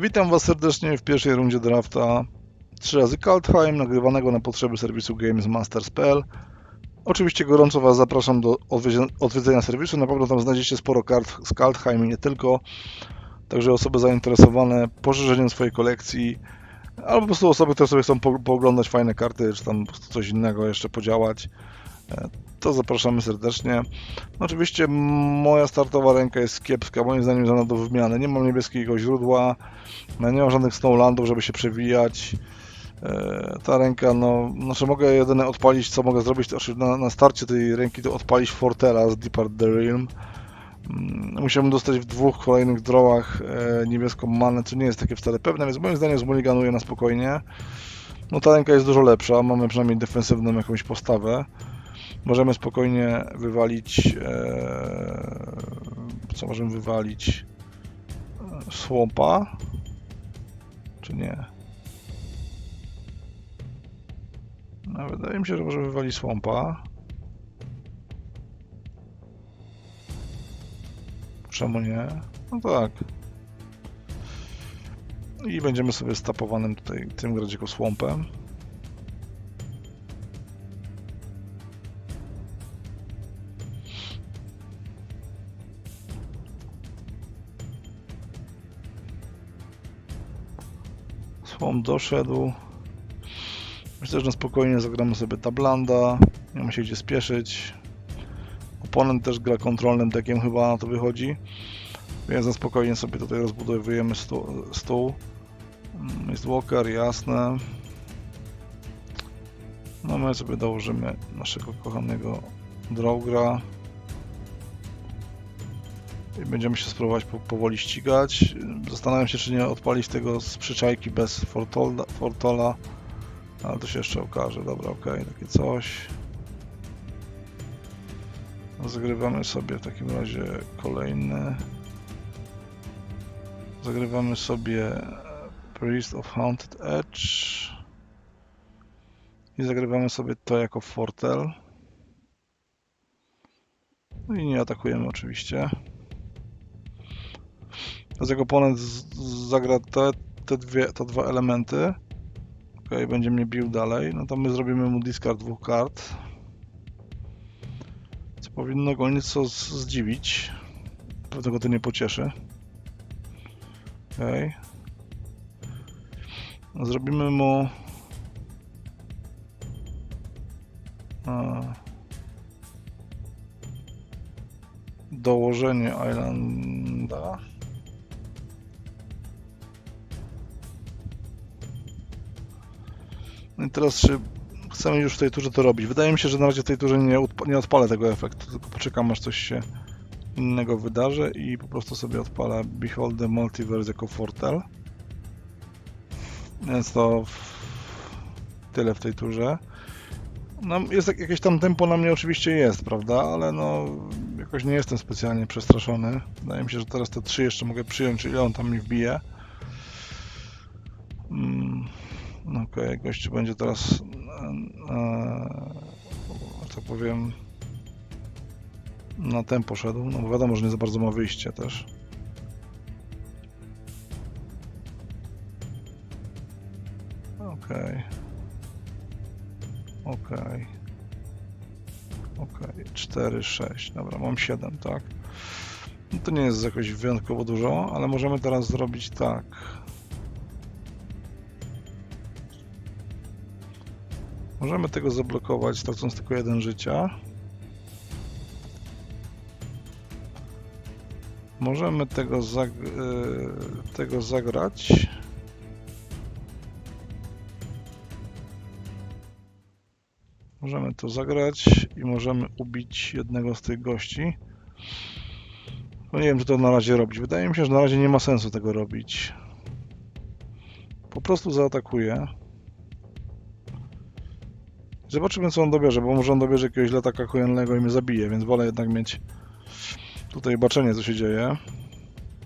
Witam Was serdecznie w pierwszej rundzie drafta 3 razy Kaltheim, nagrywanego na potrzeby serwisu GamesMasters.pl. Oczywiście gorąco Was zapraszam do odwiedzenia serwisu. Na pewno tam znajdziecie sporo kart z Kaltheim i nie tylko. Także osoby zainteresowane poszerzeniem swojej kolekcji, albo po prostu osoby, które sobie chcą po- pooglądać fajne karty, czy tam po prostu coś innego jeszcze podziałać, to zapraszamy serdecznie. Oczywiście moja startowa ręka jest kiepska, moim zdaniem jest ona do wymiany. Nie mam niebieskiego źródła, no, nie mam żadnych snowlandów, żeby się przewijać. E, Ta ręka, no, znaczy mogę jedyne odpalić, co mogę zrobić, znaczy na, na starcie tej ręki to odpalić Fortera z Depart the Realm. Mm, Musiałbym dostać w dwóch kolejnych drawach e, niebieską manę, co nie jest takie wcale pewne, więc moim zdaniem zmuliganuję na spokojnie. No ta ręka jest dużo lepsza, mamy przynajmniej defensywną jakąś postawę. Możemy spokojnie wywalić. E, co możemy wywalić? E, Słompa? Czy nie? No, wydaje mi się, że możemy wywalić słompa. Czemu nie? No tak. I będziemy sobie stapowanym tutaj tym gradziku słompem. Doszedł. Myślę, że spokojnie zagramy sobie tablanda. Nie ma się gdzie spieszyć. Oponent też gra kontrolnym deckiem, chyba na to wychodzi. Więc na spokojnie sobie tutaj rozbudowujemy stół. stół. Mm, Jest walker, jasne. No my sobie dołożymy naszego kochanego Draugra. Będziemy się spróbować po, powoli ścigać. Zastanawiam się, czy nie odpalić tego z przyczajki bez Fortola, Fortola. Ale to się jeszcze okaże. Dobra, okej, takie coś. Zagrywamy sobie w takim razie kolejny. Zagrywamy sobie Priest of Haunted Edge. I zagrywamy sobie to jako Fortel. No i nie atakujemy oczywiście. Teraz jak oponent zagra te, te, dwie, te dwa elementy, ok, będzie mnie bił dalej, no to my zrobimy mu discard dwóch kart. Co powinno go nieco zdziwić. Pewno go to nie pocieszy. Ok. Zrobimy mu... A, dołożenie Islanda. No i teraz czy chcemy już w tej turze to robić? Wydaje mi się, że na razie w tej turze nie, nie odpalę tego efektu, tylko poczekam aż coś się innego wydarzy i po prostu sobie odpalę Behold the Multiverse jako Fortel. Więc to tyle w tej turze. No, jest jak- jakieś tam tempo na mnie oczywiście jest, prawda? Ale no jakoś nie jestem specjalnie przestraszony. Wydaje mi się, że teraz te trzy jeszcze mogę przyjąć, czyli on tam mi wbije. Okej, gościu będzie teraz, e, tak powiem, na tempo szedł. No bo wiadomo, że nie za bardzo ma wyjście też. Okej. Okej. Okej, 4, 6. Dobra, mam 7, tak? No to nie jest jakoś wyjątkowo dużo, ale możemy teraz zrobić tak. Możemy tego zablokować, tracąc tylko jeden życia. Możemy tego, zag e, tego zagrać. Możemy to zagrać i możemy ubić jednego z tych gości. No nie wiem, czy to na razie robić. Wydaje mi się, że na razie nie ma sensu tego robić. Po prostu zaatakuję. Zobaczymy, co on dobierze, bo może on dobierze jakiegoś lataka kojennego i mnie zabije, więc wolę jednak mieć tutaj baczenie, co się dzieje.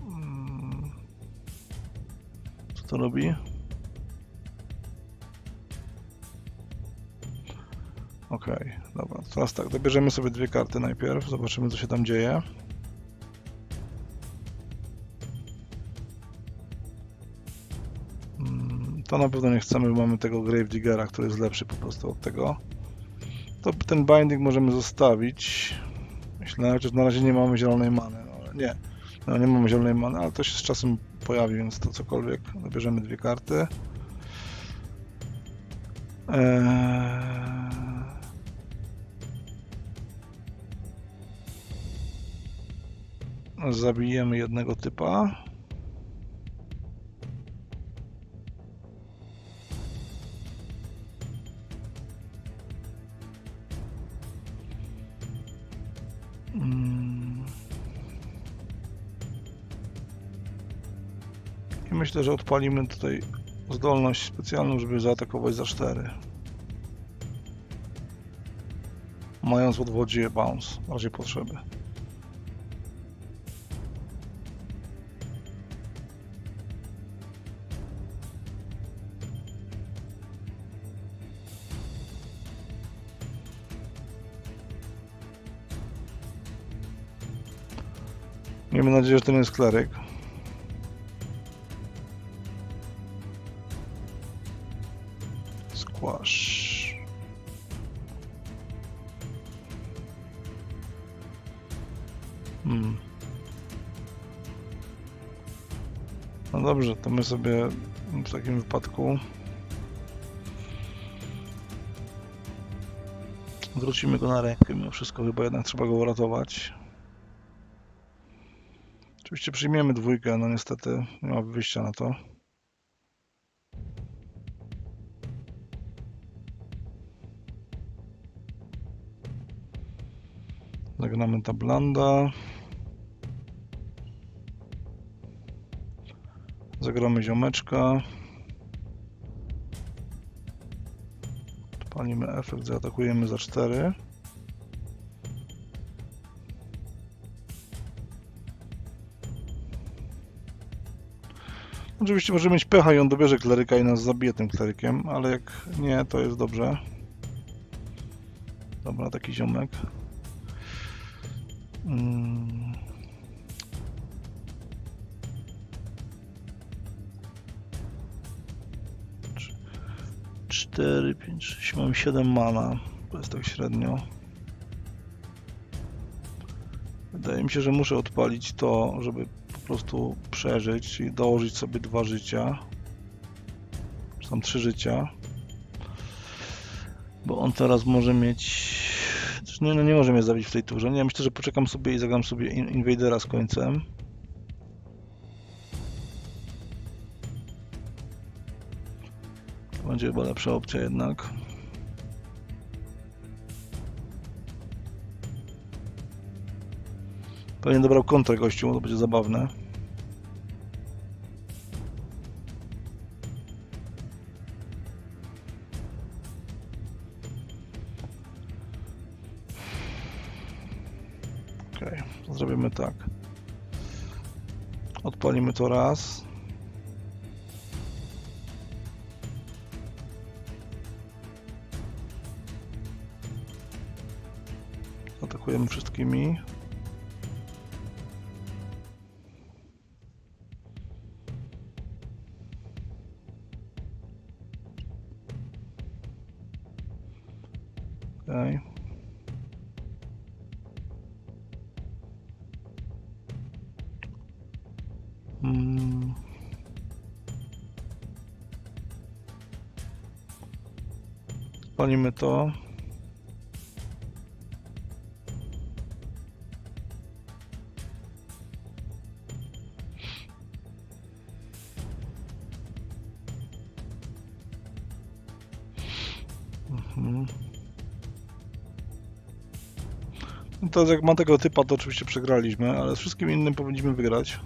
Mm. Co to robi? Okej, dobra. Teraz tak, dobierzemy sobie dwie karty najpierw, zobaczymy, co się tam dzieje. To na pewno nie chcemy, bo mamy tego Gravediggera, który jest lepszy po prostu od tego. To ten binding możemy zostawić. Myślę, chociaż na razie nie mamy zielonej many. No, nie, no, nie mamy zielonej many, ale to się z czasem pojawi, więc to cokolwiek. Dobierzemy dwie karty. Eee... Zabijemy jednego typa. Myślę, że odpalimy tutaj zdolność specjalną, żeby zaatakować za 4. Mając w odwodzie bounce, w razie potrzeby. Miejmy nadzieję, że to jest kleryk. Dobrze, to my sobie w takim wypadku wrócimy go na rękę. Mimo wszystko chyba jednak trzeba go uratować. Oczywiście przyjmiemy dwójkę, no niestety nie ma wyjścia na to. Zagramy tablanda. Zagramy ziomeczka. Odpalimy efekt, zaatakujemy za 4. Oczywiście może mieć pecha i on dobierze kleryka i nas zabije tym klerykiem, ale jak nie, to jest dobrze. Dobra, taki ziomek. Mm. 4, 5, 6, mam 7 mana. To jest tak średnio. Wydaje mi się, że muszę odpalić to, żeby po prostu przeżyć i dołożyć sobie dwa życia. Czy tam trzy życia. Bo on teraz może mieć... Znaczy nie, no nie może mnie zabić w tej turze. Nie, myślę, że poczekam sobie i zagram sobie in Invadera z końcem. Będzie chyba lepsza opcja jednak. Pewnie dobrał kontrę gościu, to będzie zabawne. Okej, to zrobimy tak. Odpalimy to raz. Atakujemy wszystkimi. Okej. Mm. Palimy to. No to jak ma tego typa, to oczywiście przegraliśmy, ale z wszystkim innym powinniśmy wygrać.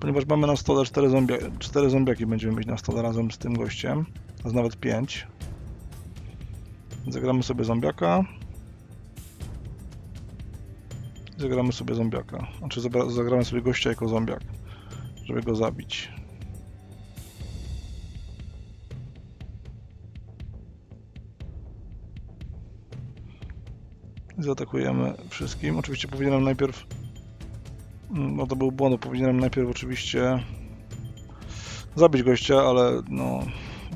Ponieważ mamy na stole 4, zombia 4 zombiaki będziemy mieć na stole razem z tym gościem. Jest nawet 5. Zagramy sobie zombiaka. Zagramy sobie zombiaka. Znaczy zagramy sobie gościa jako zombiak, żeby go zabić. Zaatakujemy wszystkim. Oczywiście powinienem najpierw. No to był błąd, powinienem najpierw oczywiście zabić gościa, ale no...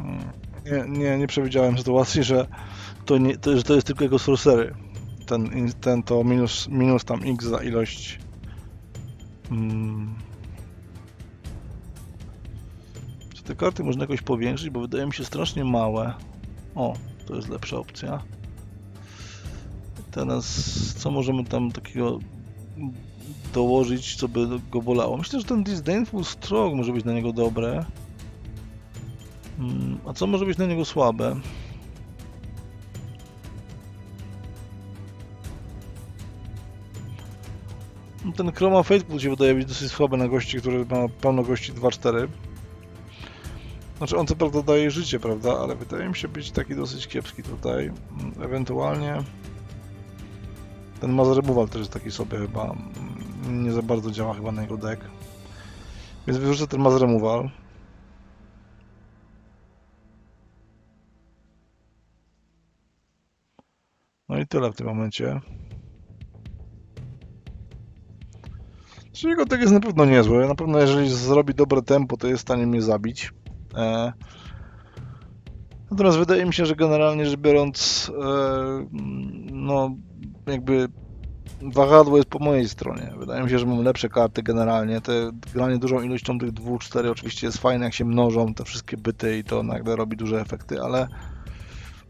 mm, Nie, nie, nie przewidziałem sytuacji, że to, nie, to, że to jest tylko jego sorcery. Ten, ten to minus, minus tam x za ilość... Mm. Czy te karty można jakoś powiększyć, bo wydaje mi się strasznie małe. O, to jest lepsza opcja. Co możemy tam takiego dołożyć, co by go bolało? Myślę, że ten Disdainful Stroke może być na niego dobre. Mm, A co może być na niego słabe? No, Ten Chroma Faithful się wydaje być dosyć słaby na gości, który ma pełno gości 2-4. Znaczy on co prawda daje życie, prawda, ale wydaje mi się być taki dosyć kiepski tutaj. Mm, Ewentualnie ten Maza Removal też jest taki sobie chyba, mm, nie za bardzo działa chyba na jego deck. Więc wyrzucę ten Maza Removal. No i tyle w tym momencie. Czyli jego deck jest na pewno niezły. Na pewno jeżeli zrobi dobre tempo, to jest w stanie mnie zabić. E, Natomiast wydaje mi się, że generalnie rzecz biorąc, e, no jakby wahadło jest po mojej stronie. Wydaje mi się, że mam lepsze karty generalnie. Te granie dużą ilością tych dwóch, cztery oczywiście jest fajne, jak się mnożą te wszystkie byty i to nagle robi duże efekty, ale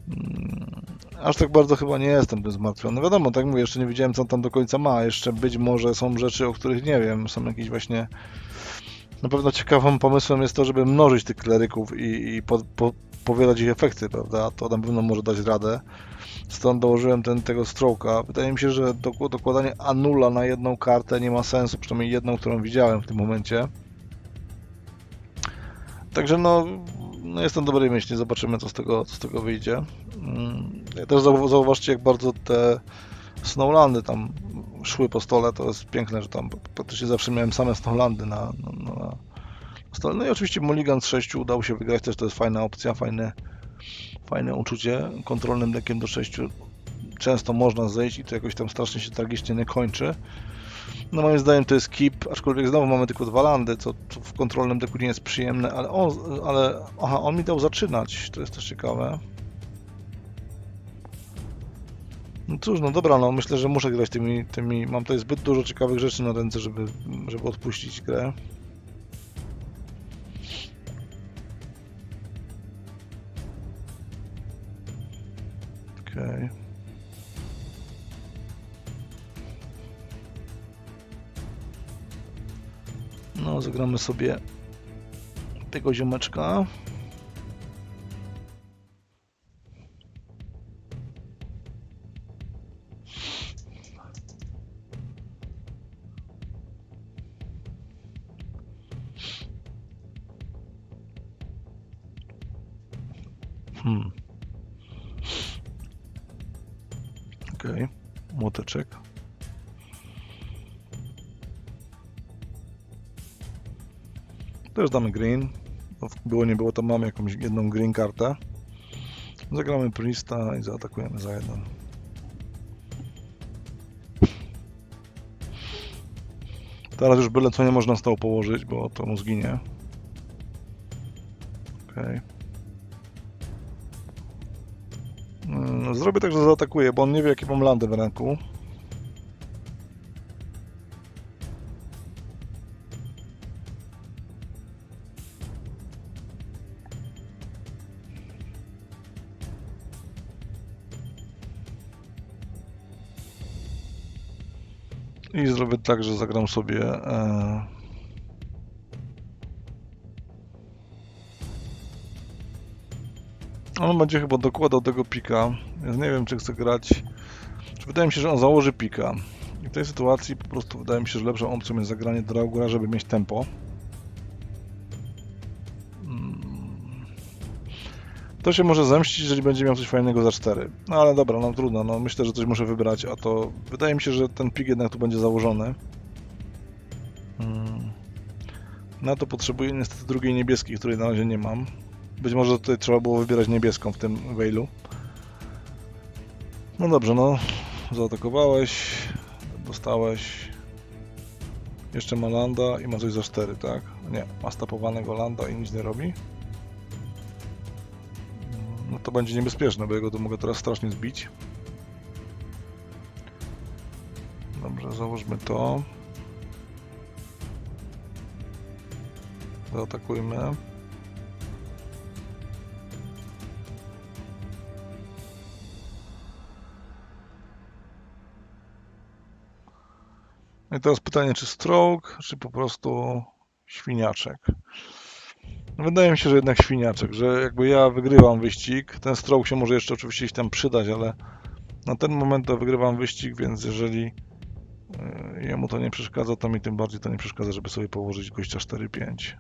mm, aż tak bardzo chyba nie jestem tym zmartwiony. Wiadomo, tak mówię, jeszcze nie wiedziałem, co tam do końca ma. Jeszcze być może są rzeczy, o których nie wiem. Są jakieś właśnie na pewno ciekawym pomysłem jest to, żeby mnożyć tych kleryków i, i po, po, powielać ich efekty, prawda? To na pewno może dać radę. Stąd dołożyłem ten, tego stroke'a. Wydaje mi się, że dok- dokładanie anula na jedną kartę nie ma sensu, przynajmniej jedną, którą widziałem w tym momencie. Także no, no jestem dobrej myśli, zobaczymy co z tego, co z tego wyjdzie. Mm, Też zau- zauważcie jak bardzo te Snowlandy tam szły po stole, to jest piękne, że tam praktycznie zawsze miałem same Snowlandy na, na, na No i oczywiście Mulligan z 6 udało się wygrać, też to jest fajna opcja, fajne, fajne uczucie. Kontrolnym deckiem do 6 często można zejść i to jakoś tam strasznie się tragicznie nie kończy. No moim zdaniem to jest keep, aczkolwiek znowu mamy tylko dwa landy, co w kontrolnym deku nie jest przyjemne, ale on, ale, aha, on mi dał zaczynać, to jest też ciekawe. No cóż, no dobra, no myślę, że muszę grać tymi, tymi, mam tutaj zbyt dużo ciekawych rzeczy na ręce, żeby, żeby odpuścić grę. Okej. No, zagramy sobie tego ziomeczka. Też damy green. Było nie było, to mamy jakąś jedną green kartę. Zagramy Priesta i zaatakujemy za jeden. Teraz już byle co nie można stało położyć, bo to mu zginie. Okej. Mm, Zrobię tak, że zaatakuję, bo on nie wie jakie mam landy w ręku. I zrobię tak, że zagram sobie. E... On będzie chyba dokładał tego pika, więc nie wiem, czy chce grać. Czy wydaje mi się, że on założy pika. I w tej sytuacji po prostu wydaje mi się, że lepszą opcją jest zagranie Draugura, żeby mieć tempo. To się może zemścić, jeżeli będzie miał coś fajnego za 4. No ale dobra, no trudno, no myślę, że coś muszę wybrać, a to wydaje mi się, że ten pik jednak tu będzie założony. Mm. Na to potrzebuję niestety drugiej niebieskiej, której na razie nie mam. Być może tutaj trzeba było wybierać niebieską w tym wailu. No dobrze, no. Zaatakowałeś. Dostałeś. Jeszcze ma landa i ma coś za 4, tak? Nie, ma stapowanego landa i nic nie robi. No to będzie niebezpieczne, bo jego to mogę teraz strasznie zbić. Dobrze, założmy to. Zaatakujmy. No i teraz pytanie, czy stroke, czy po prostu świniaczek? Wydaje mi się, że jednak świniaczek, że jakby ja wygrywam wyścig, ten stroke się może jeszcze oczywiście gdzieś tam przydać, ale na ten moment to wygrywam wyścig, więc jeżeli yy, jemu to nie przeszkadza, to mi tym bardziej to nie przeszkadza, żeby sobie położyć gościa 4-5.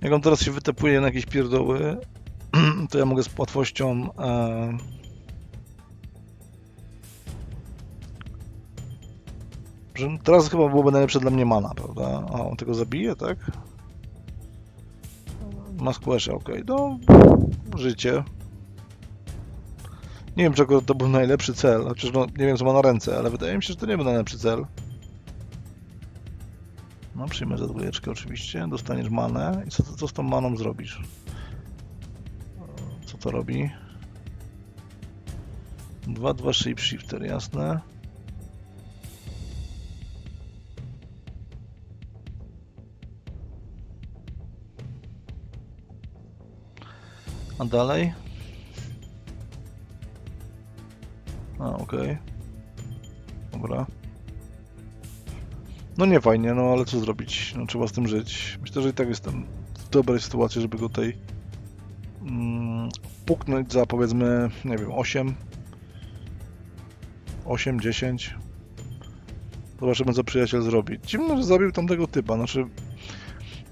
Jak on teraz się wytapuje na jakieś pierdoły, to ja mogę z łatwością teraz chyba byłoby najlepsze dla mnie mana, prawda? A on tego zabije, tak? Ma squasha, ok. No, życie. Nie wiem, czego to był najlepszy cel. Chociaż no, nie wiem, co ma na ręce, ale wydaje mi się, że to nie był najlepszy cel. No, przyjmę za dwójeczkę oczywiście. Dostaniesz manę. I co, co z tą maną zrobisz? Co to robi? 2-2 shapeshifter, jasne. A dalej? A, okej. Dobra. No nie fajnie, no ale co zrobić? No trzeba z tym żyć. Myślę, że i tak jestem w dobrej sytuacji, żeby go tej mm, puknąć za powiedzmy, nie wiem, 8 8, 10 Zobaczymy, co przyjaciel zrobi. Dziwne, że zabił tamtego typa, znaczy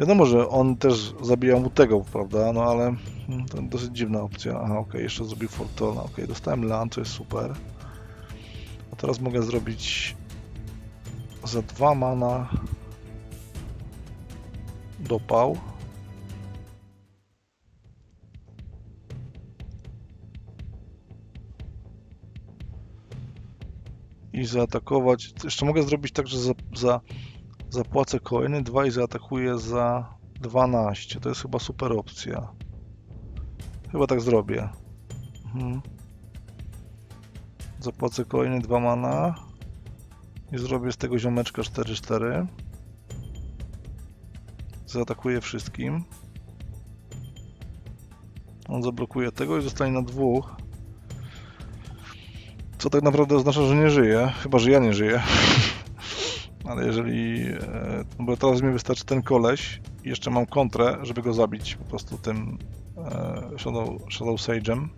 wiadomo, że on też zabijał mu tego, prawda, no ale mm, to dosyć dziwna opcja. Aha, okej, jeszcze zrobił Fortuna, okej, dostałem land, to jest super. A teraz mogę zrobić za dwa mana dopał. I zaatakować. Jeszcze mogę zrobić tak, że za, za, zapłacę coiny 2 i zaatakuję za 12. To jest chyba super opcja. Chyba tak zrobię. Mhm. Zapłacę coiny 2 mana. I zrobię z tego ziomeczka 4-4. Zaatakuję wszystkim. On zablokuje tego i zostanie na dwóch. Co tak naprawdę oznacza, że nie żyje. Chyba, że ja nie żyję. Ale jeżeli... e, bo teraz mi wystarczy ten koleś i jeszcze mam kontrę, żeby go zabić po prostu tym Shadow, Shadow Sage'em.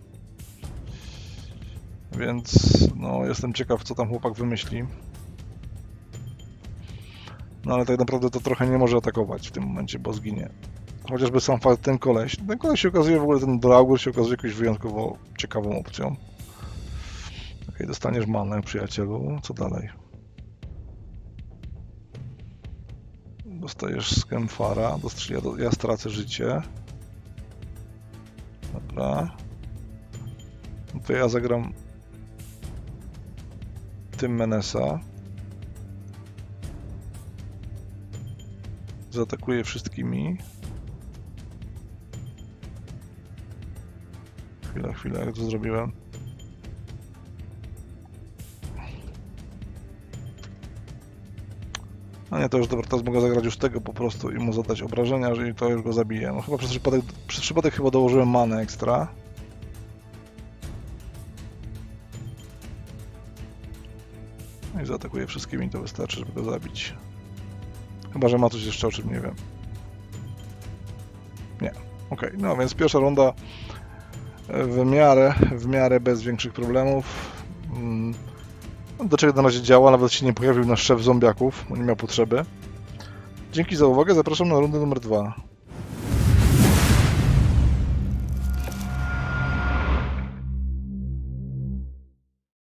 Więc no jestem ciekaw, co tam chłopak wymyśli. No ale tak naprawdę to trochę nie może atakować w tym momencie, bo zginie. Chociażby sam fakt ten koleś. Ten koleś się okazuje w ogóle, ten Draugur się okazuje jakąś wyjątkowo ciekawą opcją. Okej, dostaniesz manę, przyjacielu. Co dalej? Dostajesz skemfara. Ja, ja stracę życie. Dobra. No to ja zagram tym Menesa. Zaatakuję wszystkimi. Chwila, chwila, jak to zrobiłem? No nie, to już dobra, teraz mogę zagrać już tego po prostu i mu zadać obrażenia, że to już go zabije. No chyba przez przypadek, przez przypadek chyba dołożyłem manę ekstra. No i zaatakuję wszystkimi, to wystarczy, żeby go zabić. Chyba, że ma coś jeszcze, o czym nie wiem. Nie. Okej, no więc pierwsza runda w miarę, w miarę bez większych problemów. Mm, Do czego na razie działa, nawet się nie pojawił nasz szef zombiaków, bo nie miał potrzeby. Dzięki za uwagę, zapraszam na rundę numer dwa.